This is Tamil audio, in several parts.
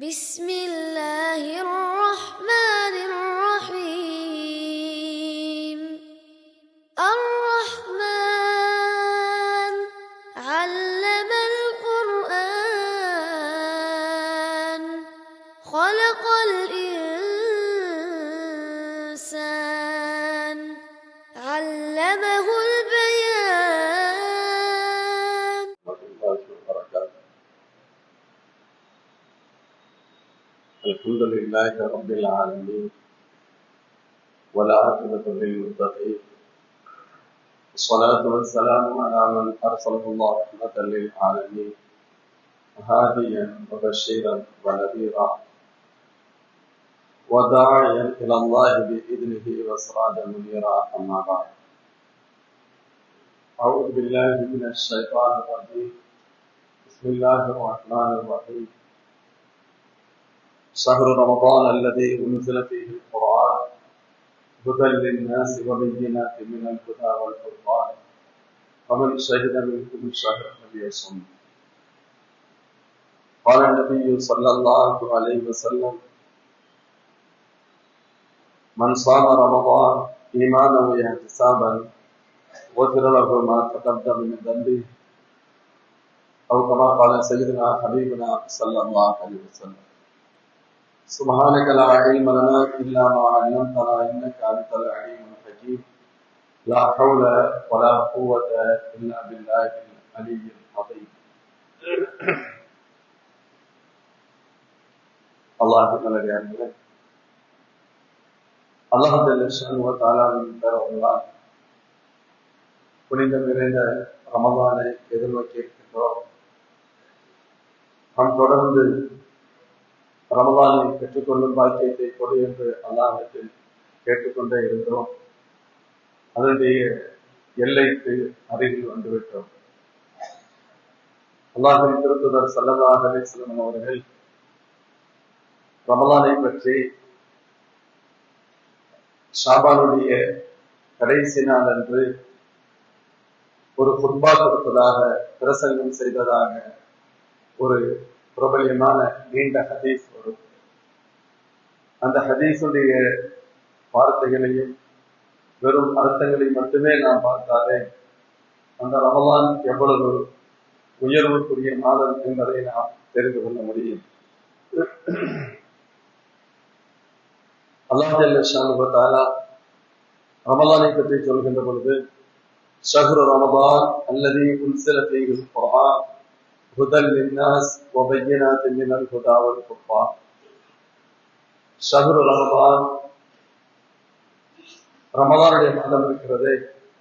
بسم الله الرحمن الحمد لله رب العالمين. والعاقبة للمتقين. الصلاة والسلام على من أرسله الله رحمة للعالمين. هاديا وبشيرا ونذيرا. وداعيا إلى الله بإذنه وسراجا منيرا. أما بعد. أعوذ بالله من الشيطان الرجيم. بسم الله الرحمن الرحيم. شهر رمضان الذي أنزل فيه القرآن هدى للناس وبينات من الهدى والفرقان. فمن شهد منكم الشهر فليصم. قال النبي صلى الله عليه وسلم من صام رمضان إيمانا واحتسابا غفر له ما تقدم من ذنبه أو كما قال سيدنا حبيبنا صلى الله عليه وسلم. سبحانك لا علم لنا إلا ما علمتنا إنك أنت العليم الحكيم لا حول ولا قوة إلا بالله العلي العظيم அல்லாஹுக்கு நல்லடியார்களே அல்லாஹு தாலாவின் பேரவங்களால் புனித நிறைந்த ரமதானை எதிர்நோக்கி இருக்கின்றோம் நாம் தொடர்ந்து ரமதானை பெற்றுக்கொள்ளும் பாக்கியத்தை கொடு என்று அல்லாஹிடத்தில் கேட்டுக்கொண்டே இருக்கிறோம் அதனுடைய எல்லைக்கு அருகில் வந்துவிட்டோம். அல்லாஹின் திருத்துதர் சல்லல்லாஹ் அலிஸ்லம் அவர்கள் ரமலானை பற்றி ஷாபானுடைய கடைசி நாள் அன்று ஒரு குர்பா கொடுத்ததாக பிரசங்கம் செய்ததாக ஒரு பிரபல்யமான நீண்ட ஹதீஸ் அந்த ஹதீஸுடைய வார்த்தைகளையும் வெறும் அர்த்தங்களை மட்டுமே நாம் பார்த்தாலே அந்த ரமலான் எவ்வளவு உயர்வுக்குரிய மாதம் என்பதை நாம் தெரிந்து கொள்ள முடியும். அல்லாஹல்லா ரமலானை பற்றி சொல்கின்ற பொழுது ஷஹ்ரு ரமதான் அல்லது உன்சில தீவின் குரான் ஹுதல் லின்னாஸ் ஒபையனா தின்னினல் ஹுதாவல் குப்பான் ஷஹரு ரமதான். ரமதானுடைய மாதம் இருக்கிறது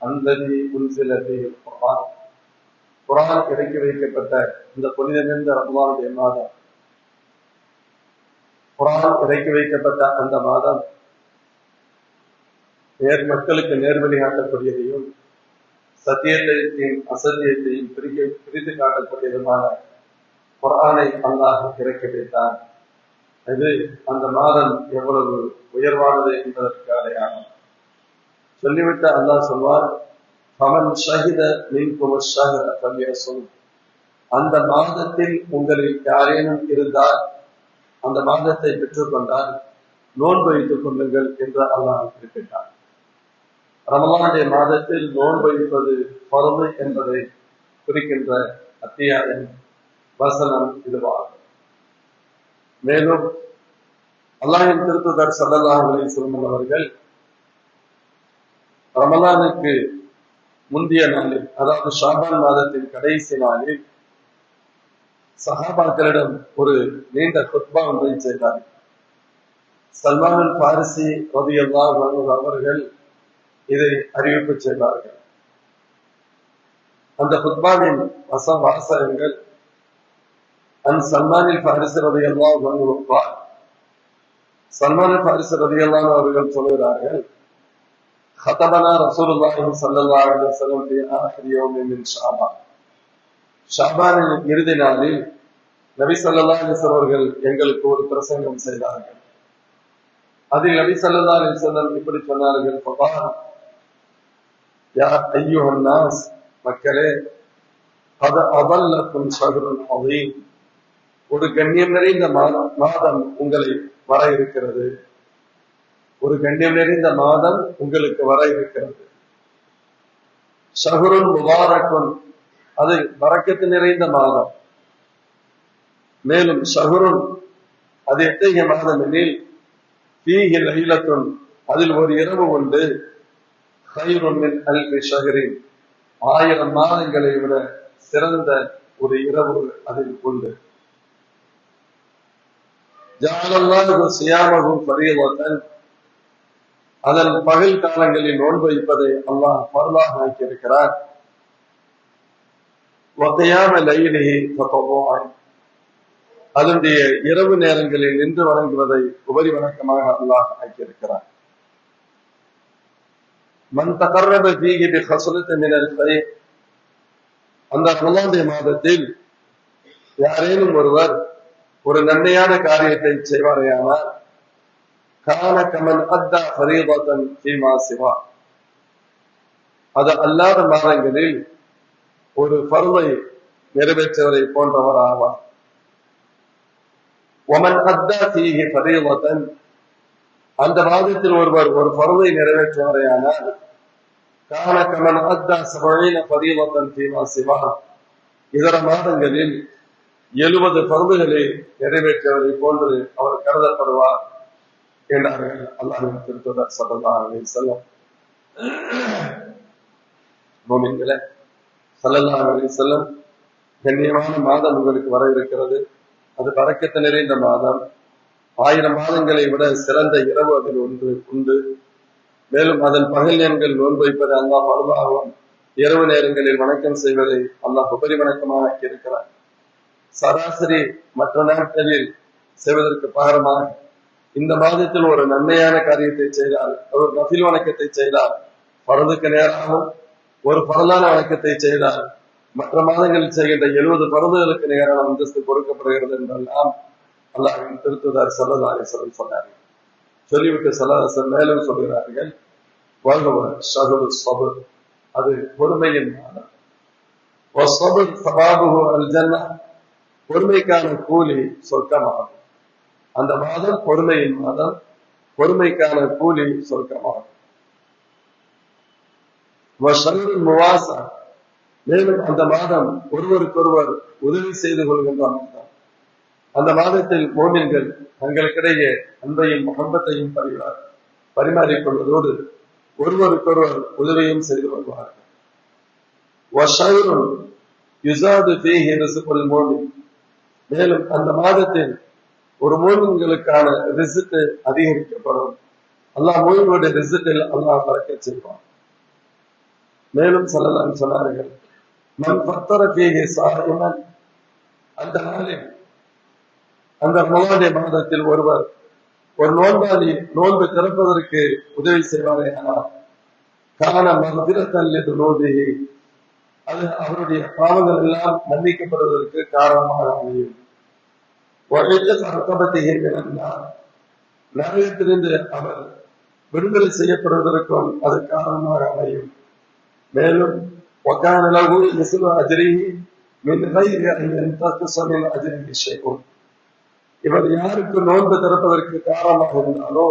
அந்ததி உன்சிலத்தை குரான் குரான் இறக்கி வைக்கப்பட்ட இந்த புனிதமிழ்ந்த ரமதானுடைய மாதம். குரான் இறக்கி வைக்கப்பட்ட அந்த மாதம் நேர் மக்களுக்கு நேர்வழி காட்டக்கூடியதையும் சத்தியத்தையும் அசத்தியத்தையும் பிரிக்க பிரித்து காட்டக்கூடியதுமான குரானை அல்லாஹ் இறக்கி வைத்தார் இது அந்த மாதம் எவ்வளவு உயர்வானது என்பதற்கு அடையாளம் சொல்லிவிட்டு அல்லாஹ் சொல்வார் பவன் ஷஹித மீன் ஷஹர அந்த மாதத்தில் உங்களில் யாரேனும் இருந்தால் அந்த மாதத்தை பெற்றுக்கொண்டால் நோன்பு வைத்துக் கொள்ளுங்கள் என்று அல்லாஹ் குறிப்பிட்டார் ரமலானுடைய மாதத்தில் நோன்பு வைப்பது பொறுமை என்பதை குறிக்கின்ற அத்தியாயம் வசனம் இதுவாகும். மேலும் அல்லாஹின் திருத்துதர் சல்லல்லாஹ் சொல்லும் அவர்கள் ரமலானுக்கு முந்தைய நாளில் அதாவது ஷாபான் மாதத்தின் கடைசி நாளில் சஹாபாக்களிடம் ஒரு நீண்ட குத்பா ஒன்றை செய்தார். சல்மான் பாரிசி ரதியல்லா அவர்கள் இதை அறிவிப்பு செய்தார்கள். அந்த குத்பாவின் வச வாசகங்கள் அன் சல்மானில் பாரிசி ரதியல்லா வங்குவார் சல்மான் பாரிசு ரதியல்லா அவர்கள் சொல்கிறார்கள் خطبنا رسول الله صلى الله عليه وسلم في آخر يوم من شعبان ஷாபானின் இறுதி நாளில் நபி சல்லா அலிஸ்லாம் அவர்கள் எங்களுக்கு ஒரு பிரசங்கம் செய்தார்கள் அதில் நபி சல்லா அலிஸ்லாம் இப்படி சொன்னார்கள் பபான் யா ஐயுஹன் நாஸ் மக்களே அது அவல்லக்கும் ஷஹருன் அதீம் ஒரு கண்ணியம் நிறைந்த மா- மாதம் உங்களை வர இருக்கிறது. ஒரு கண்ணியம் நிறைந்த மாதம் உங்களுக்கு வர இருக்கிறது. ஷஹருன் முபாரக்குன் அது வரக்கத்து நிறைந்த மாதம். மேலும் ஷஹருன் அது எத்தகைய மாதம் எனில் ஃபீஹி லைலத்துன் அதில் ஒரு இரவு உண்டு. ஹைருன் அல்வி அல்ஃபி ஷஹரின் ஆயிரம் மாதங்களை விட சிறந்த ஒரு இரவு அதில் உண்டு. ஜால் அல்லாஹும் சியாமகும் அதன் பகல் காலங்களில் நோன்பு வைப்பதை அல்லாஹ் பருளாக ஆக்கியிருக்கிறார் ஒத்தையாம லைலிகை அதனுடைய இரவு நேரங்களில் நின்று வணங்குவதை உபரி வணக்கமாக அல்லாஹ் ஆக்கியிருக்கிறார் மன் தகர்ரப பீகி பி ஹசலத் அந்த பன்னெண்டு மாதத்தில் யாரேனும் ஒருவர் ஒரு நன்மையான காரியத்தை செய்வாரையானால் கான கமன் அத்தா ஃபரீதத்தன் சீமா சிவா. அது அல்லாத மாதங்களில் ஒரு பருவை நிறைவேற்றுவதை போன்றவர் ஆவார் ஒமன் அத்தா ஃபீஹி ஃபரீதத்தன். அந்த மாதத்தில் ஒருவர் ஒரு பருவை நிறைவேற்றுவாரையானால் கான கமன் அத்தா சபழீன ஃபரீதத்தன் சீமா சிவா. இதர மாதங்களில் எழுபது பருந்துகளை நிறைவேற்றியவரை போன்று அவர் கருதப்படுவார் என்றார்கள். அல்லாஹ் திருத்துவர் சல்லா அலி செல்லம் மோமின்களே சல்லல்லா அலி செல்லம் கண்ணியமான மாதம் உங்களுக்கு வர இருக்கிறது. அது பறக்கத்து நிறைந்த மாதம். ஆயிரம் மாதங்களை விட சிறந்த இரவு அதில் ஒன்று உண்டு. மேலும் அதன் பகல் நேரங்கள் நோன்பு வைப்பது அல்லாஹ் பருவாகவும் இரவு நேரங்களில் வணக்கம் செய்வதை அல்லாஹ் உபரி வணக்கமாக இருக்கிறார் சராசரி மற்ற நாட்களில் செய்வதற்கு பகரமாக இந்த மாதத்தில் ஒரு நன்மையான காரியத்தை செய்தால் ஒரு நபில் வணக்கத்தை செய்தால் பரதுக்கு நேராகவும் ஒரு பரலான வணக்கத்தை செய்தால் மற்ற மாதங்களில் செய்கின்ற எழுபது பரதுகளுக்கு நேரான அந்தஸ்து கொடுக்கப்படுகிறது என்றெல்லாம் அல்லாஹின் திருத்துதார் சல்லதாரேஸ்வரன் சொன்னார்கள். சொல்லிவிட்டு சல்லாசன் மேலும் சொல்கிறார்கள். வாழ்ந்தவர் சகுரு சபு அது பொறுமையின் மாதம். சபாபு அல் ஜன்னா பொறுமைக்கான கூலி சொர்க்கமாகும். அந்த மாதம் பொறுமையின் மாதம் பொறுமைக்கான கூலி சொர்க்கமாகும். வஷருல் முவாசா. மேலும் அந்த மாதம் ஒருவருக்கொருவர் உதவி செய்து கொள்கின்ற அந்த மாதத்தில் மோமின்கள் தங்களுக்கிடையே அன்பையும் முகம்பத்தையும் பரிவார் பரிமாறிக்கொள்வதோடு ஒருவருக்கொருவர் உதவியும் செய்து கொள்வார்கள். மேலும் அந்த மாதத்தில் ஒரு மோமின்களுக்கான ரிசுக்கு அதிகரிக்கப்படும். அல்லாஹ் மோமினுடைய ரிசுக்கில் அல்லாஹ் பறக்க செய்வான் மேலும் சொல்லலாம் சொன்னார்கள் மண் பத்தர ஃபீஹி சாயிமன் அந்த நாளில் அந்த ரமலானுடைய மாதத்தில் ஒருவர் ஒரு நோன்பாளி நோன்பு திறப்பதற்கு உதவி செய்வாரே ஆனால் காண மந்திரத்தல்லது நோதி அது அவருடைய பாவங்கள் எல்லாம் மன்னிக்கப்படுவதற்கு காரணமாக அமையும். நகரத்திலிருந்து அவர் விடுதலை செய்யப்படுவதற்கும் அது காரணமாக அமையும். மேலும் இவர் யாருக்கு நோன்பு திறப்பதற்கு காரணமாக இருந்தாலோ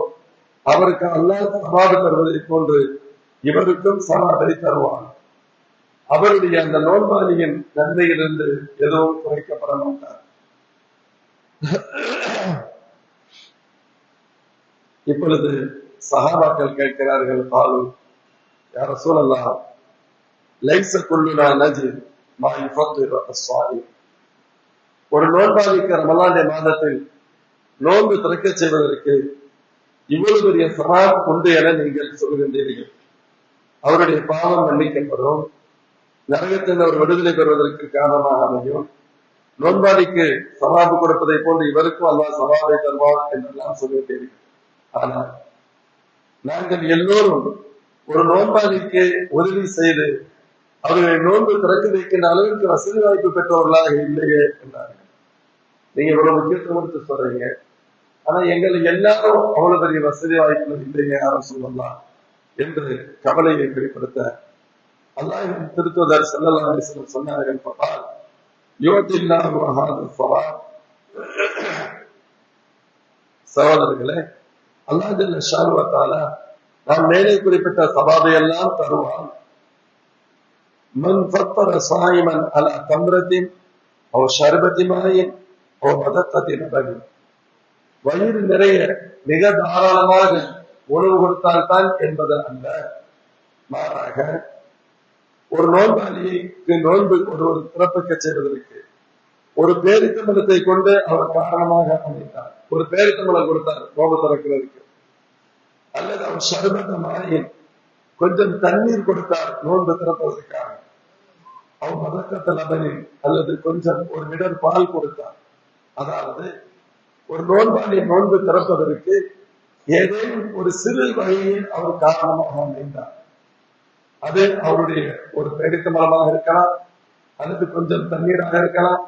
அவருக்கு அல்லாத சவாது தருவதை போன்று இவருக்கும் சவாதை தருவான். அவருடைய அந்த நோன்பாளியின் நன்மையிலிருந்து எதுவும் குறைக்கப்பட மாட்டார். இப்பொழுது சகாபாக்கள் கேட்கிறார்கள் பாலு யார சூழலாம் லைச கொள்ளுனா நஜி சுவாமி ஒரு நோன்பாளிக்கு ரமலாண்டிய மாதத்தில் நோன்பு திறக்க செய்வதற்கு இவ்வளவு பெரிய சவால் உண்டு என நீங்கள் சொல்கின்றீர்கள் அவருடைய பாவம் மன்னிக்கப்படும் நரகத்தில் அவர் விடுதலை பெறுவதற்கு காரணமாக அமையும். நோன்பாளிக்கு சவாபு கொடுப்பதை போன்று இவருக்கும் அல்லாஹ் சவாபை தருவார் என்று நான் சொல்லிட்டேன் ஆனால் நாங்கள் எல்லோரும் ஒரு நோன்பாளிக்கு உதவி செய்து அவர்களை நோன்பு திறக்க வைக்கின்ற அளவிற்கு வசதி வாய்ப்பு பெற்றவர்களாக இல்லையே என்றார்கள். நீங்க இவ்வளவு முக்கியத்துவம் கொடுத்து சொல்றீங்க. ஆனா எங்களை எல்லாரும் அவ்வளவு பெரிய வசதி வாய்ப்பு இல்லைங்க யாரும் சொல்லலாம் என்று கவலையை வெளிப்படுத்த அல்லாஹ் திருத்துவதார் செல்லலாம் சொன்னார்கள். பார்த்தால் யோதில்லாஹு சகோதரர்களே அல்லாஹ் ஜல்ல நான் மேலே குறிப்பிட்ட சபாதையெல்லாம் தருவான். மன் ஃபத்தர சாயிமன் அலா தம்ரத்தின் அவ ஷர்பத்தி மாயின் அவ மதத்தத்தின் அடகு வயிறு நிறைய மிக தாராளமாக உணவு கொடுத்தால்தான் என்பது அல்ல மாறாக ஒரு நோன்பாளியை நோன்பு ஒருவர் பிறப்பிக்க செய்வதற்கு. ஒரு பேரித்தம்பளத்தை கொண்டு அவர் காரணமாக அமைத்தார். ஒரு பேரித்தம்பளம் கொடுத்தார் நோம்பு திறக்கிறதுக்கு அல்லது அவர் சர்வத மாயின் கொஞ்சம் தண்ணீர் கொடுத்தார் நோன்பு திறப்பதற்காக. அவர் மதக்கத்த லபனில் அல்லது கொஞ்சம் ஒரு மிடர் பால் கொடுத்தார். அதாவது ஒரு நோன்பாளி நோன்பு திறப்பதற்கு ஏதேனும் ஒரு சிறு வகையில் அவர் காரணமாக அமைந்தார். அது அவருடைய ஒரு பேரித்த மரமாக இருக்கலாம் அல்லது கொஞ்சம் தண்ணீராக இருக்கலாம்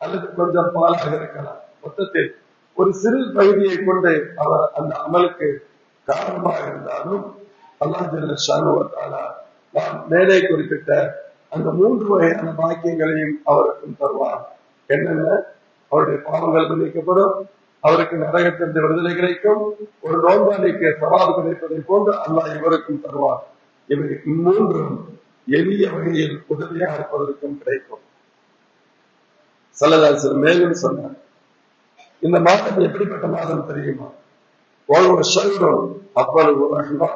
அல்லது கொஞ்சம் பாலாக இருக்கலாம். மொத்தத்தில் ஒரு சிறு பகுதியை கொண்டு அவர் அந்த அமலுக்கு காரணமாக இருந்தாலும் அல்லாஹ் நாம் மேலே குறிப்பிட்ட அந்த மூன்று வகையான பாக்கியங்களையும் அவருக்கும் தருவார். என்னென்ன? அவருடைய பாவங்கள் மன்னிக்கப்படும் அவருக்கு நரகத்திலிருந்து விடுதலை கிடைக்கும் ஒரு நோன்பாளிக்கு சவால் கிடைப்பதை போன்று அல்லாஹ் இவருக்கும் தருவார். இவை இம்மூன்றும் எளிய வகையில் உதவியாக இருப்பதற்கும் கிடைக்கும். சல்லதாசர் மேலும் சொன்னார் இந்த மாதம் எப்படிப்பட்ட மாதம் தெரியுமா? ஒவ்வொரு ஷைரும் அவ்வளவு ரஹ்மா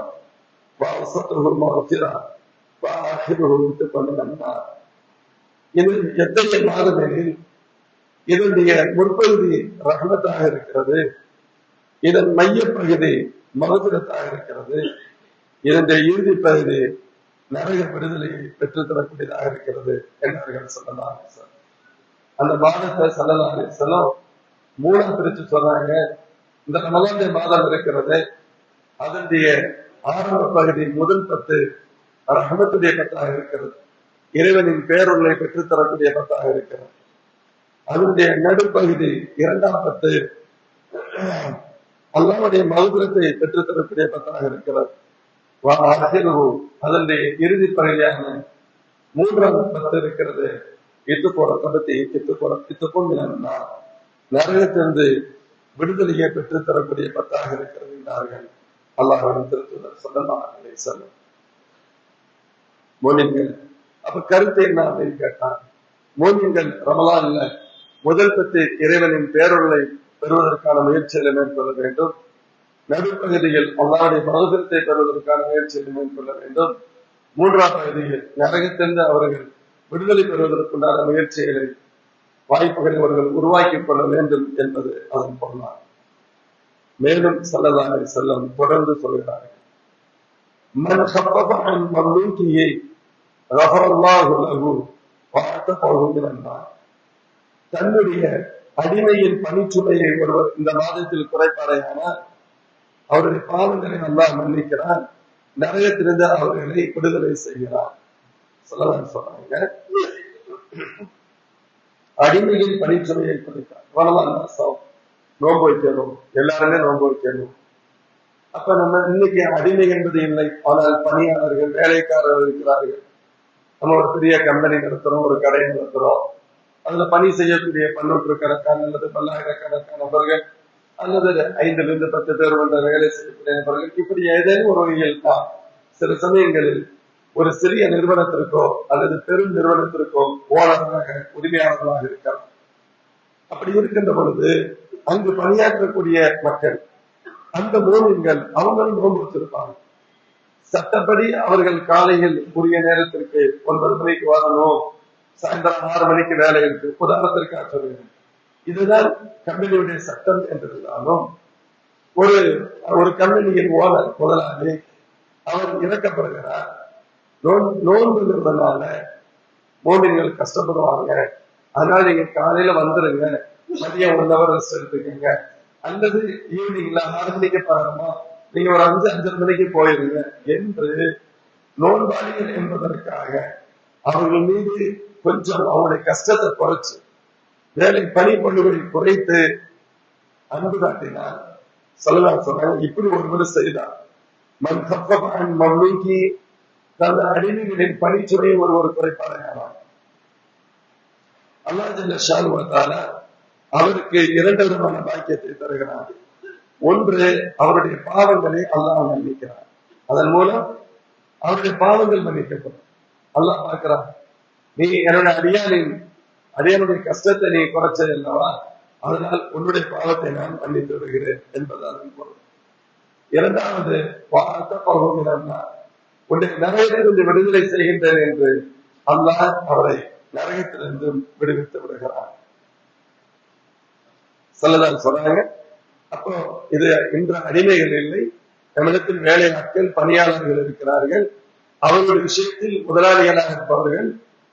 வசத்துஹு மஃபிரா இது எத்தகைய மாதம் எனில் இதனுடைய முற்பகுதி ரஹமத்தாக இருக்கிறது இதன் மையப்பகுதி மகபுரத்தாக இருக்கிறது இதனுடைய இறுதி பகுதி நரக விடுதலையை பெற்றுத்தரக்கூடியதாக இருக்கிறது என்றார்கள் சொல்லலாம் அந்த மாதத்தை சொல்லலாம் செல்லம் மூலம் பிரித்து சொன்னாங்க. இந்த ரமலானுடைய மாதம் இருக்கிறது. அதனுடைய ஆரம்ப பகுதி முதல் பத்து ரஹமத்துடைய பத்தாக இருக்கிறது. இறைவனின் பேருள்ளை பெற்றுத்தரக்கூடிய பத்தாக இருக்கிறது. அதனுடைய நடுப்பகுதி இரண்டாம் பத்து அல்லாவுடைய மகுபுரத்தை பெற்றுத்தரக்கூடிய பத்தாக இருக்கிறது. அதனுடைய இறுதி பகுதியான மூன்றாம் பத்து இருக்கிறது. இத்து போட தபத்தி இத்து போட இத்து கொண்டு நரகத்திலிருந்து விடுதலையை பெற்றுத் தரக்கூடிய பத்தாக இருக்கிறது என்றார்கள். அல்லாஹின் திருத்துதர் சொல்லலாம் சொல்லும் மோனியங்கள் அப்ப கருத்து என்ன அப்படின்னு கேட்டான் மோனியங்கள் ரமலான்ல முதல் பத்து இறைவனின் பேரொருளை பெறுவதற்கான முயற்சிகளை மேற்கொள்ள வேண்டும். நடுப்பகுதியில் அல்லாவுடைய மகசரத்தை பெறுவதற்கான முயற்சிகளை மேற்கொள்ள வேண்டும் மூன்றாம் பகுதியில் நரகத்திலிருந்து அவர்கள் விடுதலை பெறுவதற்குண்டான முயற்சிகளை வாய்ப்புகளை அவர்கள் உருவாக்கிக் கொள்ள வேண்டும் என்பது அதன் பொருளாகும் மேலும் செல்லதாக செல்லம் தொடர்ந்து சொல்கிறார்கள் மன் خفف عن مملوكه غفر الله له وأعتقه من النار தன்னுடைய அடிமையின் பணிச்சுமையை ஒருவர் இந்த மாதத்தில் குறைப்பாரையானால் அவருடைய பாவங்களை அல்லாஹ் மன்னிக்கிறான். நரகத்திலிருந்து அவர்களை விடுதலை செய்கிறார் சொல்லலாம் சொல்றாங்க அடிமையின் பணிச்சுமையை குறைத்தார் வரலாம் நோன்பு வைக்கணும். எல்லாருமே நோன்பு வைக்கணும். அப்ப நம்ம இன்னைக்கு அடிமை என்பது இல்லை. ஆனால் பணியாளர்கள் வேலைக்காரர்கள் இருக்கிறார்கள். நம்ம ஒரு பெரிய கம்பெனி நடத்துறோம் ஒரு கடை நடத்துறோம். அதுல பணி செய்யக்கூடிய பன்னூற்றுக்கணக்கான அல்லது பல்லாயிரக்கணக்கான நபர்கள் அல்லது ஐந்துல இருந்து பத்து பேர் கொண்ட வேலை செய்யக்கூடிய இப்படி ஏதேனும் ஒரு வகையில் தான் சில சமயங்களில் ஒரு சிறிய நிறுவனத்திற்கோ அல்லது பெரும் நிறுவனத்திற்கோ ஓனராக உரிமையாளர்களாக இருக்கலாம். அப்படி இருக்கின்ற பொழுது அங்கு பணியாற்றக்கூடிய மக்கள் அந்த மூலியங்கள் அவங்களும் நோன்பு வச்சிருப்பாங்க சட்டப்படி அவர்கள் காலையில் உரிய நேரத்திற்கு ஒன்பது மணிக்கு வரணும் சாயந்தரம் ஆறு மணிக்கு வேலை இருக்கு உதாரணத்திற்கு சொல்லுங்கள் இதுதான் கம்பெனியுடைய சட்டம் என்றிருந்தாலும் ஒரு ஒரு கம்பெனியின் ஓனர் முதலாளி அவர் இறக்கப்படுகிறார் நோன்பு இருந்ததுனால மோமின்கள் கஷ்டப்படுவாங்க. அதனால நீங்க காலையில வந்துருங்க. மதியம் ஒன் ஹவர் ரெஸ்ட் எடுத்துக்கங்க. அல்லது ஈவினிங்ல ஆறு மணிக்கு பாருமா. நீங்க ஒரு அஞ்சு அஞ்சரை மணிக்கு போயிருங்க என்று நோன்பாளிகள் என்பதற்காக அவர்கள் மீது கொஞ்சம் அவருடைய கஷ்டத்தை குறைச்சு வேலை பணி பழுவை குறைத்து அன்பு காட்டினார். சொல்லலாம் சொன்னாங்க இப்படி ஒரு முறை செய்தார். மண் கப்பன் மம்மிக்கு தந்த அடிமைகளின் பணிச்சுமையை ஒருவர் குறைப்பாளையானார் அல்லா ஜல்ல ஷானுவத்தால அவருக்கு இரண்டு விதமான பாக்கியத்தை தருகிறார். ஒன்று அவருடைய பாவங்களை அல்லாஹ் மன்னிக்கிறார். அதன் மூலம் அவருடைய பாவங்கள் மன்னிக்கப்படும். அல்லாஹ் பார்க்கிறான் நீ என்னோட அடியானின் அடியானுடைய கஷ்டத்தை நீ குறைச்சது அல்லவா அதனால் உன்னுடைய பாவத்தை நான் மன்னித்து வருகிறேன் என்பது பொருள். இரண்டாவது பார்த்த பகுதியினர் உன்னை நரகத்திலிருந்து விடுதலை செய்கின்றேன் என்று அல்லாஹ் அவரை நரகத்திலிருந்து விடுவித்து விடுகிறார் சொல்லதான் சொல்றாங்க அப்போ இது இன்று அடிமைகள் இல்லை. நம்மிடத்தில் வேலையாட்கள் பணியாளர்கள் இருக்கிறார்கள். அவர்களுடைய விஷயத்தில் முதலாளிகளாக இருப்பவர்கள்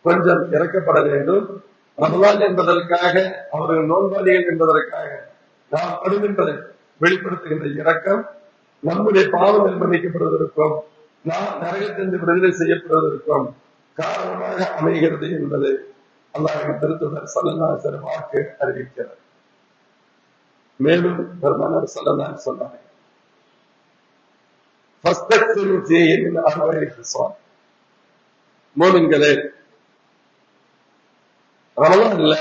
கொஞ்சம் இறக்கப்பட வேண்டும். ரமலான் என்பதற்காக அவர்கள் நோன்பாளிகள் என்பதற்காக நாம் படுகின்ற வெளிப்படுத்துகின்ற இரக்கம் நம்முடைய பாவங்கள் மன்னிக்கப்படுவதற்கும் நாம் நரகத்திலிருந்து விடுதலை செய்யப்படுவதற்கும் காரணமாக அமைகிறது என்பது அல்லாஹின் திருத்துவர் சல்லல்லாசர் வாக்கு அறிவிக்கிறார். மேலும் பெருமானார் சல்லல்லாஹு சொன்னார் ரமலான் இல்ல.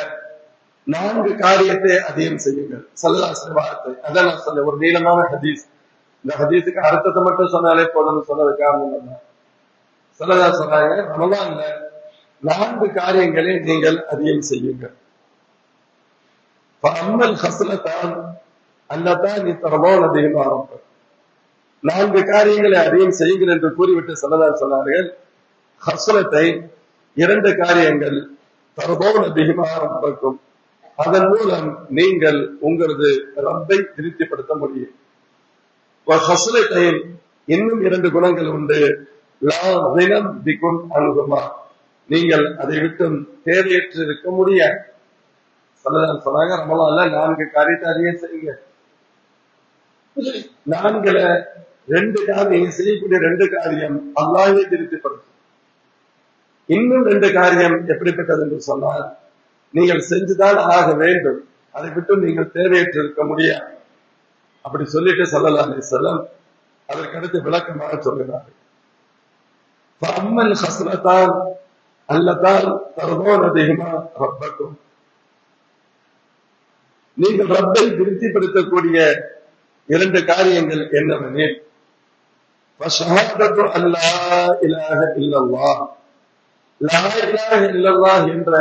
நான்கு காரியத்தை அதிகம் செய்யுங்கள். சல்லாசர் வார்த்தை. அதான் நான் சொல்ல ஒரு நீளமான ஹதீஸ். இந்த ஹதீஸுக்கு அர்த்தத்தை மட்டும் சொன்னாலே போதும்னு சொன்னது காரணம் என்ன? சொல்லதா சொன்னாங்க ரமலான்ல நான்கு காரியங்களை நீங்கள் அதிகம் செய்யுங்கள். அம்மல் ஹசலத்தான் அல்லத்தான் நீ தரவோன் அதிகம் ஆரம்பம். நான்கு காரியங்களை அதிகம் செய்யுங்கள் என்று கூறிவிட்டு சொல்லதான் சொன்னார்கள். ஹசலத்தை இரண்டு காரியங்கள் தரவோன் அதிகமாக இருக்கும் அதன் மூலம் நீங்கள் உங்களது ரப்பை திருப்திப்படுத்த முடியும். இன்னும் இரண்டு குணங்கள் உண்டு. அனுகுமா. நீங்கள் அதை விட்டும் தேவையற்று இருக்க முடியாது சொன்னாங்க ரமலான்ல நான்கு காரியத்தை அறிய செய்யுங்க. நான்குல ரெண்டு காரியம் செய்யக்கூடிய ரெண்டு காரியம் அல்லாவே திருப்திப்படுத்தும். இன்னும் ரெண்டு காரியம் எப்படிப்பட்டது என்று சொன்னால் நீங்கள் செஞ்சுதான் ஆக வேண்டும். அதை விட்டு நீங்கள் தேவையற்று இருக்க முடியாது. அப்படி சொல்லிட்டு சொல்லலாம் செல்லம் அதற்கடுத்து விளக்கமாக சொல்கிறார்கள். அம்மன் ஹசனத்தால் அல்லதான் தர்மோன் அதிகமா ரப்பக்கும். நீங்கள் ரப்பை திருப்திப்படுத்தக்கூடிய இரண்டு காரியங்கள் என்னவெனில் அல்லா இலாக இல்லல்லா இல்லல்லா என்ற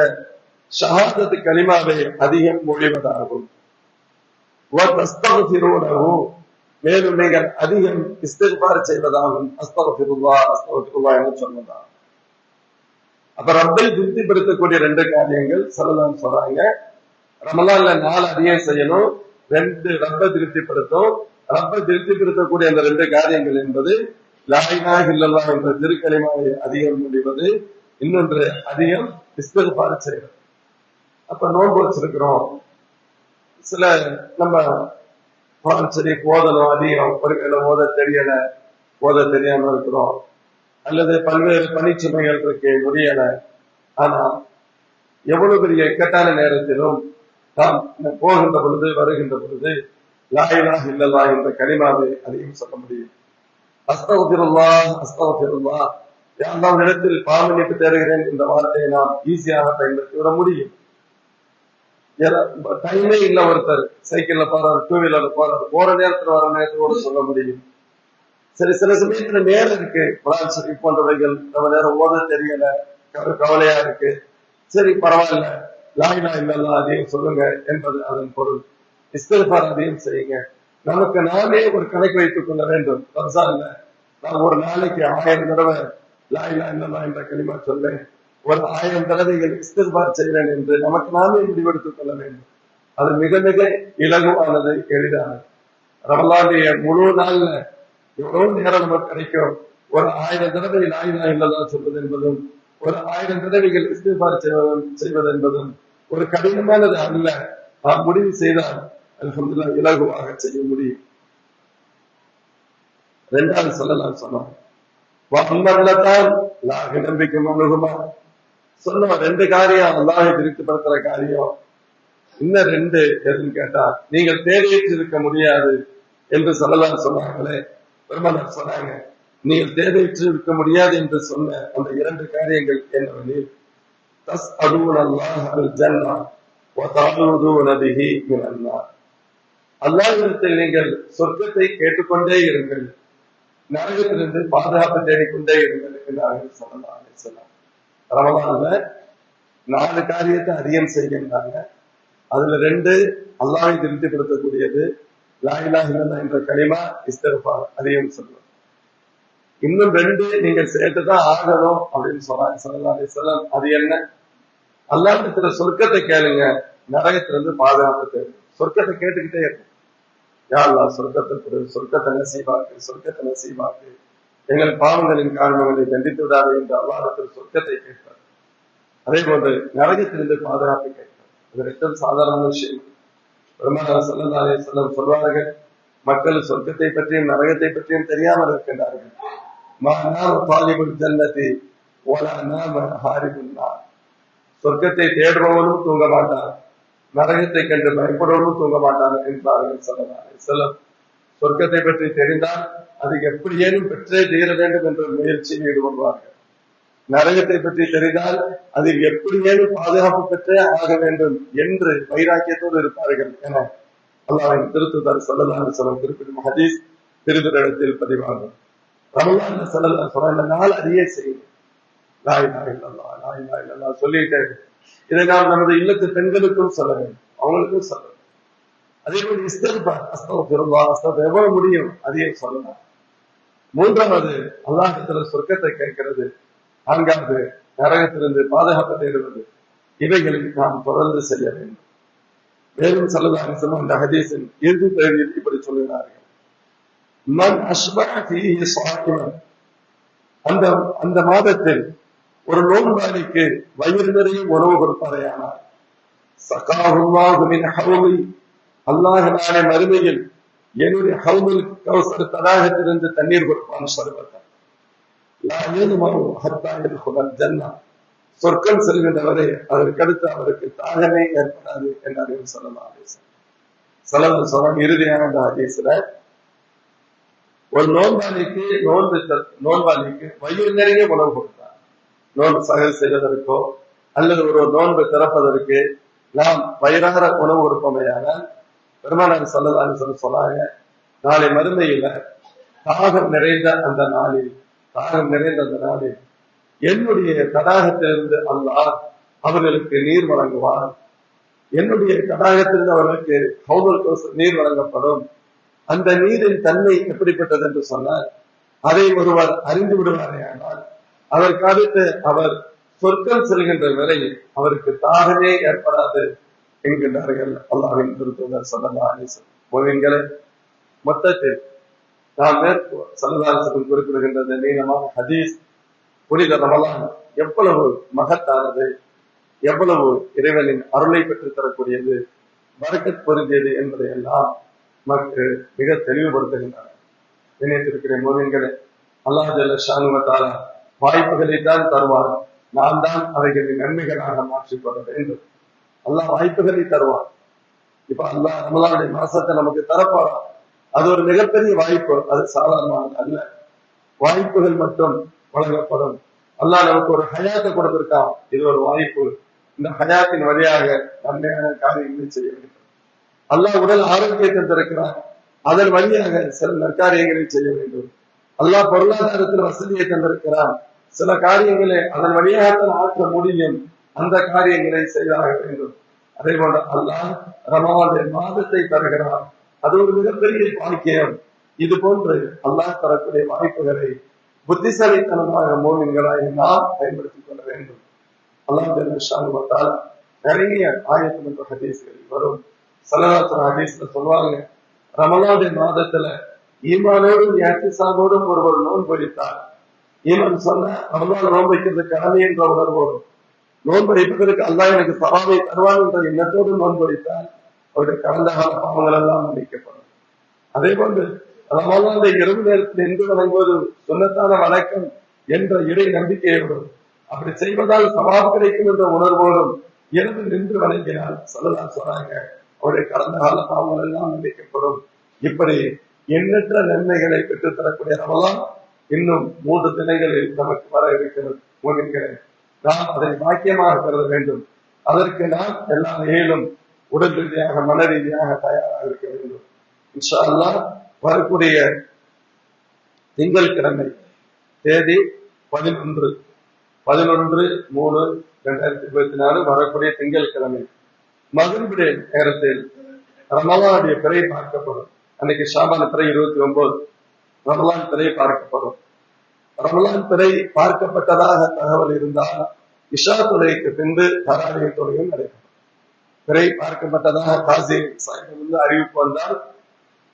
ஷஹாதத்து கலிமாவை அதிகம் மொழிவதாகும் மேலும் நீங்கள் அதிகம் இஸ்திகார் செய்வதாகும் அஸ்தகபிருல்லா அஸ்தகபிருல்லா என்று சொன்னதாகும் அப்ப ரப்பை திருப்திப்படுத்தக்கூடிய ரெண்டு காரியங்கள் சொல்லலாம் சொல்றாங்க ரமலான்ல நாலு அதிகம் செய்யணும் ரெண்டு ரப்பை திருப்திப்படுத்தும் ரப்பை திருப்திப்படுத்தக்கூடிய அந்த ரெண்டு காரியங்கள் என்பது லாயினாக இல்லல்லா என்ற திருக்கலிமாவை அதிகம் முடிவது இன்னொன்று அதிகம் இஸ்திகார் செய்வது அப்ப நோன்பு வச்சிருக்கிறோம். சில நம்ம சரி போதணும் அதிகம் ஒரு ஓத தெரியல ஓத தெரியாம இருக்கிறோம். அல்லது பல்வேறு பணிச்சுமைகள் இருக்கு முடியல. ஆனா எவ்வளவு பெரிய இக்கட்டான நேரத்திலும் நாம் போகின்ற பொழுது வருகின்ற பொழுது லாயிலா இல்லலா என்ற கனிமாவை அதிகம் சொல்ல முடியும். அஸ்தவத்திருல்லா அஸ்தவத்திருல்லா யாரெல்லாம் இடத்தில் பாவமன்னிப்பு தேடுகிறேன் இந்த வார்த்தையை நாம் ஈஸியாக பயன்படுத்தி விட முடியும். டைமே இல்ல ஒருத்தர். சைக்கிள்ல போறாரு டூ வீலர்ல போறாரு. போற நேரத்துல வர நேரத்தோட சொல்ல முடியும். சரி சில சமயத்துல நேரம் இருக்கு. பிரான்சரி போன்றவைகள் நம்ம நேரம் ஓத தெரியல. கவலையா இருக்கு. சரி பரவாயில்ல. லாயினா இல்லல்லா அதையும் சொல்லுங்க என்பது அதன் பொருள். இஸ்திஃபார் அதையும் செய்யுங்க. நமக்கு நாமே ஒரு கணக்கு வைத்துக் கொள்ள வேண்டும். ரம்சா இல்ல நான் ஒரு நாளைக்கு ஆயிரம் தடவை லாயிலா இல்லல்லா என்ற களிமா சொல்லேன் ஒரு ஆயிரம் தடவைகள் இஸ்திர்பார் செய்கிறேன் என்று நமக்கு நாமே முடிவெடுத்துக் கொள்ள வேண்டும். அது மிக மிக இலகுவானது எளிதானது. ரமலானுடைய முழு நாள்ல எவ்வளவு நேரம் நமக்கு கிடைக்கும் ஒரு ஆயிரம் தடவை லாயிலா என்னதான் சொல்வது என்பதும் ஒரு ஆயிரம் தடவைகள் இஸ்திர்பார் செய்வதும் செய்வது என்பதும் ஒரு கடினமானது அல்ல. நாம் முடிவு செய்தால் அல்ஹம்துல்லா இலகுவாக செய்ய முடியும். ரெண்டாவது சொல்லலாம் சொன்னோம் அல்லாஹ் நம்பிக்கை அழுகுமா சொன்ன ரெண்டு காரியம் அல்லாஹ் திருப்திப்படுத்துற காரியம். இன்னும் ரெண்டு எதுன்னு கேட்டா நீங்கள் தேவையற்று இருக்க முடியாது என்று சொல்லலாம் சொன்னாங்களே பெருமானார் சொன்னாங்க நீங்கள் தேவையற்று இருக்க முடியாது என்று சொன்ன அந்த இரண்டு காரியங்கள் என்னவெனில் தஸ் அடூன் அல்லாஹ் அல் ஜன்னா அல்லாஹ் நீங்கள் சொர்க்கத்தை கேட்டுக்கொண்டே இருங்கள். நரகத்திலிருந்து பாதுகாப்பு தேடிக்கொண்டே இருந்திருக்கிறார்கள் சொல்லலாம். ஸல்லல்லாஹு அலைஹி நாலு காரியத்தை அதிகம் செய்கின்றாங்க. அதுல ரெண்டு அல்லாவை திருப்திப்படுத்தக்கூடியது. லாயிலா இலாஹ என்ற கனிமா இஸ்திக்ஃபார் அதிகம் சொல்லுவோம் இன்னும் ரெண்டு நீங்கள் சேர்த்துதான் ஆகணும் அப்படின்னு சொன்னாங்க. சொல்லலாம் அது என்ன? அல்லாஹ்விடத்துல சொர்க்கத்தை கேளுங்க. நரகத்திலிருந்து பாதுகாப்பு தேவை சொர்க்கத்தை கேட்டுக்கிட்டே இருக்கும் யா அல்லாஹ் சொர்க்கத்தை கொடு சொர்க்கத்தை நசீபாக்கு சொர்க்கத்தை எங்கள் பாவங்களின் காரணங்களை தண்டித்து விடாது என்று அல்லாஹத்தில் சொர்க்கத்தை கேட்பார் அதே போன்று நரகத்திலிருந்து பாதுகாப்பை கேட்பார் அது ரெண்டும் சாதாரண விஷயம். பெருமானார் ஸல்லல்லாஹு அலைஹி சொல்வார்கள் மக்கள் சொர்க்கத்தை பற்றியும் நரகத்தை பற்றியும் தெரியாமல் இருக்கின்றார்கள். மா நாம ஜன்னதி வலா நாம சொர்க்கத்தை தேடுபவனும் தூங்க மாட்டான். நரகத்தை கண்டு பயப்படவும் தூங்க மாட்டாங்க என்றார்கள் ஸல்லல்லாஹு அலைஹி சொர்க்கத்தை பற்றி தெரிந்தால் அது எப்படியேனும் பெற்றே தீர வேண்டும் என்ற முயற்சியில் ஈடுபடுவார்கள்? நரகத்தை பற்றி தெரிந்தால் அதில் எப்படியேனும் பாதுகாப்பு பெற்றே ஆக வேண்டும் என்று வைராக்கியத்தோடு இருப்பார்கள் என அல்லாவின் திருத்துதர் சொல்லலாம் சொல்லும் குறிப்பிடும் ஹதீஸ் திருவிடத்தில் பதிவாகும். ரமலான் சொல்லலாம் சொல்ல நாள் அதையே செய்யும். நாய் நாய் நல்லா நாய் நாய் நல்லா சொல்லிட்டு இதை நாம் நமது இல்லத்து பெண்களுக்கும் சொல்ல வேண்டும். அவங்களுக்கும் சொல்ல வேண்டும். அதே போல இஸ்தர்பார் அஸ்தபிருல்லா அஸ்தப் எவ்வளவு முடியும் அதையும் சொல்லலாம். மூன்றாவது அல்லாஹத்துல சொர்க்கத்தை கேட்கிறது. நான்காவது நரகத்திலிருந்து பாதுகாப்பு தேடுவது. இவைகளை நாம் தொடர்ந்து செய்ய வேண்டும். மேலும் சொல்லலாம் அந்த ஹதீஸின் இறுதி பகுதியில் இப்படி சொல்லுகிறார்கள் மன் அஸ்பஹ அந்த அந்த மாதத்தில் ஒரு நோன்பாளிக்கு வயிறு நிறைய உணவு கொடுப்பாரையானார் சகாஹுல்லாஹு மின் ஹவுலி அல்லாஹ் நாளை மறுமையில் என்னுடைய ஹவுமில் கௌசர் தடாகத்திலிருந்து தண்ணீர் கொடுப்பான் சர்வத்தான் லா சொர்க்கம் செல்கின்றவரை அதற்கடுத்து அவருக்கு தாகமே ஏற்படாது என்றார் சொல்லலாம் ஆதேசம் சொல்லலாம் சொல்ல இறுதியான அந்த ஆதேசில ஒரு நோன்பாளிக்கு நோன்பு நோன்பாளிக்கு வயிறு நிறைய உணவு கொடுத்தார் நோன்பு சகல் செய்வதற்கோ அல்லது ஒரு நோன்பு திறப்பதற்கு நாம் வயிறார உணவு கொடுப்போமையானால் பெருமானார் சொல்லலாம்னு சொல்லி சொன்னாங்க நாளை மருந்தையில தாகம் நிறைந்த அந்த நாளில் தாகம் நிறைந்த அந்த நாளில் என்னுடைய தடாகத்திலிருந்து அல்லாஹ் அவர்களுக்கு நீர் வழங்குவார். என்னுடைய தடாகத்திலிருந்து அவர்களுக்கு கௌதல் நீர் வழங்கப்படும். அந்த நீரின் தன்மை எப்படிப்பட்டது என்று சொன்னால் அதை ஒருவர் அறிந்து விடுவாரே ஆனால் அதற்கடுத்து அவர் சொற்கள் செல்கின்ற வரை அவருக்கு தாகமே ஏற்படாது என்கின்றார்கள் அல்லாவின் திருத்தூதர் சொல்லலாம் மோவின்களை மொத்தத்தில் நாம் மேற்கு சல்லதாசன் குறிப்பிடுகின்றது நீளமான ஹதீஸ். புனித ரமலான் எவ்வளவு மகத்தானது எவ்வளவு இறைவனின் அருளை பெற்றுத் தரக்கூடியது வரக்கத் பொருந்தியது என்பதை எல்லாம் நமக்கு மிக தெளிவுபடுத்துகின்றன நினைத்திருக்கிற மோவின்களை அல்லாஹ் ஜல்ல ஷானுவத்தால வாய்ப்புகளை தான் தருவார். நான் தான் அவைகளின் நன்மைகளாக மாற்றிக்கொள்ள வேண்டும். அல்லா வாய்ப்புகளை தருவார். இப்ப அல்லாஹ் ரமலானுடைய மாசத்தை நமக்கு தரப்போறான் அது ஒரு மிகப்பெரிய வாய்ப்பு. அது சாதாரணமானது அல்ல. வாய்ப்புகள் மட்டும் வழங்கப்படும். அல்லாஹ் நமக்கு ஒரு ஹயாத்தை கொடுத்திருக்கான். இது ஒரு வாய்ப்பு. இந்த ஹயாத்தின் வழியாக நன்மையான காரியங்களை செய்ய வேண்டும். அல்லாஹ் உடல் ஆரோக்கியத்தை திறக்கிறான் அதன் வழியாக சில நற்காரியங்களை செய்ய வேண்டும். அல்லாஹ் பொருளாதாரத்தில் வசதியை தந்திருக்கிறான். சில காரியங்களை அதன் வழியாகத்தான் ஆற்ற முடியும். அந்த காரியங்களை செய்தாக வேண்டும். அதே போல அல்லாஹ் ரமவானுடைய மாதத்தை தருகிறான். அது ஒரு மிகப்பெரிய பாக்கியம். இது போன்று அல்லாஹ் தரக்கூடிய வாய்ப்புகளை புத்திசாலித்தனமாக மோமின்களாக நாம் பயன்படுத்திக் கொள்ள வேண்டும். அல்லாஹ் ஜெல்லஷானுவத்தால் நிறைய ஆயத்தம் என்ற ஹதீஸ்கள் வரும். சலராத்திர ஹதீஸ்ல சொல்லுவாங்க ரமலானுடைய மாதத்துல ஈமானோடும் யாத்திசானோடும் ஒருவர் நோன்பொழித்தார் ஈமான் சொன்ன அவனால் நோன்பைக்கிறது கடமை என்ற உணர்வோடும் நோன்பு வைப்பதற்கு எனக்கு சவாலை தருவான் என்ற எண்ணத்தோடு நோன்பொழித்தால் அவருடைய கடந்த கால பாவங்கள் எல்லாம் மன்னிக்கப்படும் அதே போன்று அந்த இரவு நேரத்தில் நின்று வழங்குவது சொன்னத்தான வணக்கம் என்ற இடை நம்பிக்கையோடும் அப்படி செய்வதால் சவாப் கிடைக்கும் என்ற உணர்வோடும் இரவு நின்று வணங்கினால் சொல்லலாம் சொன்னாங்க அவருடைய கடந்த கால பாவங்கள் எல்லாம் மன்னிக்கப்படும் இப்படி எண்ணற்ற நன்மைகளை பெற்றுத் தரக்கூடிய ரமலான் இன்னும் மூன்று தினைகளில் நமக்கு வர இருக்கிறது. மூலிகளை நாம் அதை பாக்கியமாக கருத வேண்டும். அதற்கு நாம் எல்லா வகையிலும் உடல் ரீதியாக மன ரீதியாக தயாராக இருக்க வேண்டும். இன்ஷா அல்லாஹ் வரக்கூடிய திங்கட்கிழமை தேதி பதினொன்று. பதினொன்று மூணு ரெண்டாயிரத்தி இருபத்தி நாலு வரக்கூடிய திங்கட்கிழமை மகனுடைய நேரத்தில் ரமலானுடைய பிறை பார்க்கப்படும். அன்னைக்கு ஷாபான திரை இருபத்தி ஒன்பது. ரமலான் திரை பார்க்கப்படும். ரமலான் திரை பார்க்கப்பட்டதாக தகவல் இருந்தால் இஷா துறைக்கு பின்பு தராவிய துறையும் நடைபெறும். பிறை பார்க்கப்பட்டதாக காசி சாஹிபிலிருந்து அறிவிப்பு வந்தால்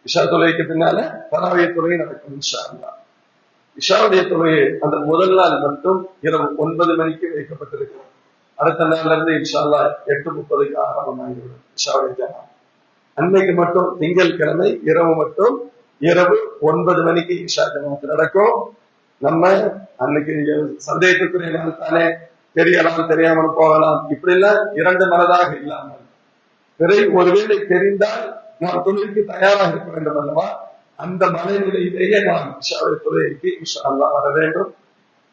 இஷா தொலைக்கு பின்னால தராவிய தொலை நடக்கும் இஷா இஷாவுடைய தொழுகை அந்த முதல் நாள் மட்டும் இரவு ஒன்பது மணிக்கு வைக்கப்பட்டிருக்கிறது. அடுத்த நாள்ல இருந்து இன்ஷால்லா எட்டு முப்பதுக்கு ஆரம்பமாகிவிடும் இஷாவுடைய ஜனம் அன்னைக்கு மட்டும் திங்கள் கிழமை இரவு மட்டும் இரவு ஒன்பது மணிக்கு இஷா ஜமாத்து நடக்கும். நம்ம அன்னைக்கு சந்தேகத்துக்குரிய நாள் தானே? தெரியலாம் தெரியாமல் போகலாம். இப்படி எல்லாம் இரண்டு மனதாக இல்லாமல். பிறை ஒருவேளை தெரிந்தால் நாம் தொழிலுக்கு தயாராக இருக்க வேண்டும் அல்லவா? அந்த மனநிலையிலேயே நாம் இஷாவை தொழிலுக்கு இஷா அல்லா வர வேண்டும்.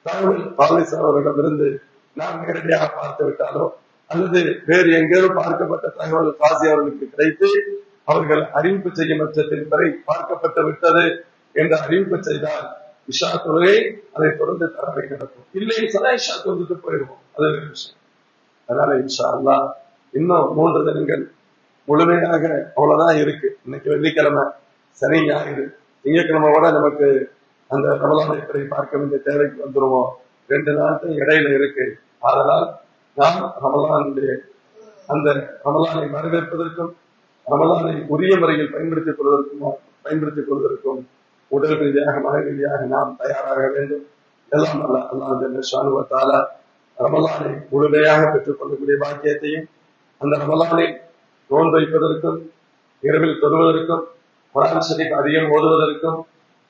தகவல் பாலிஸ் அவர்களிடமிருந்து நாம் நேரடியாக பார்த்து விட்டாலோ அல்லது வேறு எங்கேயோ பார்க்கப்பட்ட தகவல் காசி அவர்களுக்கு கிடைத்து அவர்கள் அறிவிப்பு செய்யும் பட்சத்தில் வரை பார்க்கப்பட்டு விட்டது என்று அறிவிப்பு செய்தால் இஷா தொழுகை அதை தொடர்ந்து தரவை நடக்கும் இல்லை சதா இஷா தொழுது போயிடுவோம். அது வேறு விஷயம். அதனால இன்ஷா அல்லா இன்னும் மூன்று தினங்கள் முழுமையாக அவ்வளவுதான் இருக்கு. இன்னைக்கு வெள்ளிக்கிழமை சனி ஞாயிறு. திங்கட்கிழமை கூட நமக்கு அந்த ரமலானை பிறை பார்க்க வேண்டிய தேவைக்கு வந்துருவோம். ரெண்டு நாட்கள் இடையில இருக்கு. அதனால் நாம் ரமலானுடைய அந்த ரமலானை வரவேற்பதற்கும் ரமலானை உரிய முறையில் பயன்படுத்திக் கொள்வதற்கும் பயன்படுத்திக் கொள்வதற்கும் உடல் ரீதியாக மன ரீதியாக நாம் தயாராக வேண்டும். எல்லாம் அல்ல அல்லாஹ் ஷானுவத்தால ரமலானை முழுமையாக பெற்றுக் கொள்ளக்கூடிய பாக்கியத்தையும் அந்த ரமலானை நோன் வைப்பதற்கும் இரவில் தொழுவதற்கும் குரான் ஷரீப் அதிகம் ஓதுவதற்கும்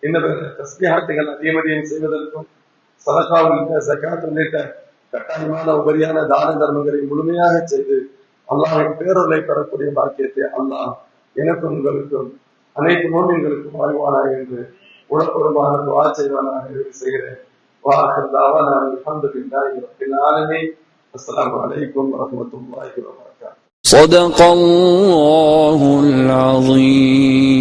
இன்னும் தஸ்மியாட்டுகள் அதிகம் அதிகம் செய்வதற்கும் சதகா உள்ளிட்ட சக்காத் உள்ளிட்ட கட்டாயமான உபரியான தான தர்மங்களை முழுமையாக செய்து அல்லாஹின் பேரொருளை பெறக்கூடிய பாக்கியத்தை அல்லாஹ் எனக்கும் உங்களுக்கும் அனைத்து நோன்களுக்கும் வாழ்வானாக என்று உடற்புறமாக துவா செய்வானாக என்று செய்கிறேன் வாஹர் தாவானா அல்ஹம்துலில்லாஹி ரப்பில் ஆலமீன் அஸ்ஸலாமு அலைக்கும் வரஹ்மத்துல்லாஹி வபரகாத்துஹு صدق الله العظيم